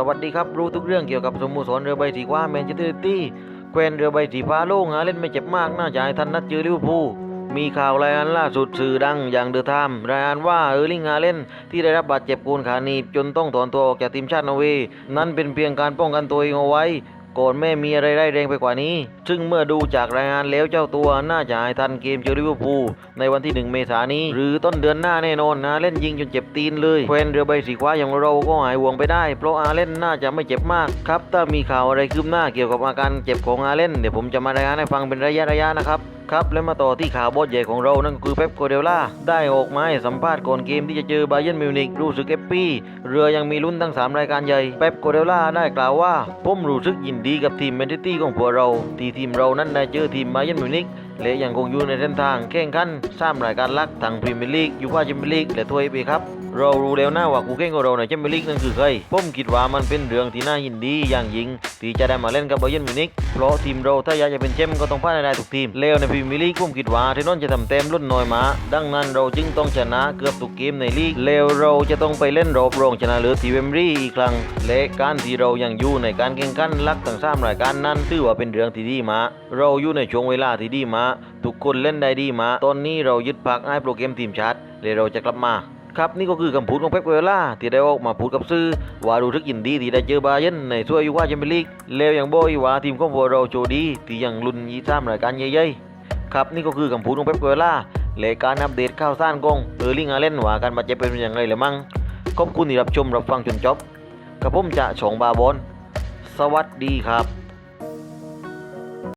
สวัสดีครับ รู้ทุกเรื่องเกี่ยวกับสโมสรเรือใบสีฟ้าแมนเชสเตอร์ซิตี้แควนเรือใบสีฟ้าโล่งหาเล่นไม่เจ็บมาก น่าจะให้ทันนัดเจอลิเวอร์พูลมีข่าวรายงานล่าสุดสื่อดังอย่างเดอะไทม์รายงานว่าเออร์ลิงฮาเล่นที่ได้รับบาดเจ็บโกนขาหนีบจนต้องถอนตัวออกจากทีมชาตินอร์เวย์นั้นเป็นเพียงการป้องกันตัวเองเอาไว้ ก่อนแม่มีอะไรได้แรงไปกว่านี้ ซึ่งเมื่อดูจากรายงานแล้วเจ้าตัวน่าจะหายทันเกมเจอริเวอร์พูลในวันที่ 1 เมษายนนี้ หรือต้นเดือนหน้าแน่นอนนะเล่นยิงจนเจ็บตีนเลยแควนเรือใบสีฟ้าอย่างเราก็หายห่วงไปได้ เพราะอาเล่นน่าจะไม่เจ็บมากครับถ้ามีข่าวอะไรคืบหน้าเกี่ยวกับอาการเจ็บของอาเล่นเดี๋ยวผมจะมารายงานให้ฟังเป็นระยะระยะนะครับ ครับและมาต่อที่ข่าวบอสใหญ่ของเรานั่นก็คือเป๊ปโกเดล่าได้ออกมาให้สัมภาษณ์ก่อนเกมที่จะเจอบาเยนมิวนิกรู้สึกแฮปปี้เรือยังมีลุ้นทั้ง 3 รายการใหญ่เป๊ปโกเดล่าได้กล่าวว่าผมรู้สึกยินดีกับทีมแมนเชสเตอร์ของพวกเรา ที่ทีมเรานั้นได้เจอทีมบาเยนมิวนิก และยังคงอยู่ในเส้นทางแข่งขันสร้างรายการหลักทั้งพรีเมียร์ลีกยูฟ่าแชมเปี้ยนลีกและถ้วยเอฟเอครับเรารู้แล้วนะว่าคู่แข่งของเราในแชมเปี้ยนลีกนั่นคือใครผมคิดว่ามันเป็นเรื่องที่น่ายินดีอย่างยิ่งที่จะได้มาเล่นกับเยิร์เยนมิวนิกเพราะทีมเราถ้าอยากจะเป็นแชมป์ก็ต้องพ่ายได้ทุกทีมแล้วในพรีเมียร์ลีกผมคิดว่าเทนนอนจะทำเต็มรุ่นน้อยมา ดังนั้นเราจึงต้องชนะเกือบทุกเกมในลีกแล้วเราจะต้องไปเล่นรอบรองชนะเลิศทีเวมบรีอีกครั้งและการที่เรายังอยู่ในการแข่งขันลักทั้งสามรายการนั้นถือว่าเป็นเรื่องที่ดีมา เราอยู่ในช่วงเวลาที่ดีมาทุกคนเล่นได้ดีมา ตอนนี้เรายึดพักให้โปรแกรมทีมชาติและเราจะกลับมา ครับนี่ก็คือคำพูดของเป๊ปกัวเดล่าที่ได้ออกมาพูดกับสื่อว่ารู้สึกยินดีที่ได้เจอบาเยิร์นในถ้วยยูฟ่าแชมเปี้ยนลีกแล้วยังบอกอีกว่าทีมของพวกเราโชดีที่ยังลุ้นยี่สามรายการใหญ่ๆครับนี่ก็คือคำพูดของเป๊ปกัวเดล่าและการอัปเดตข่าวสารของเออร์ลิงฮาเลนว่าการบาดเจ็บเป็นอย่างไรหรือมั่งขอบคุณที่รับชมรับฟังจนจบกับผมจะชงบาบอนสวัสดีครับ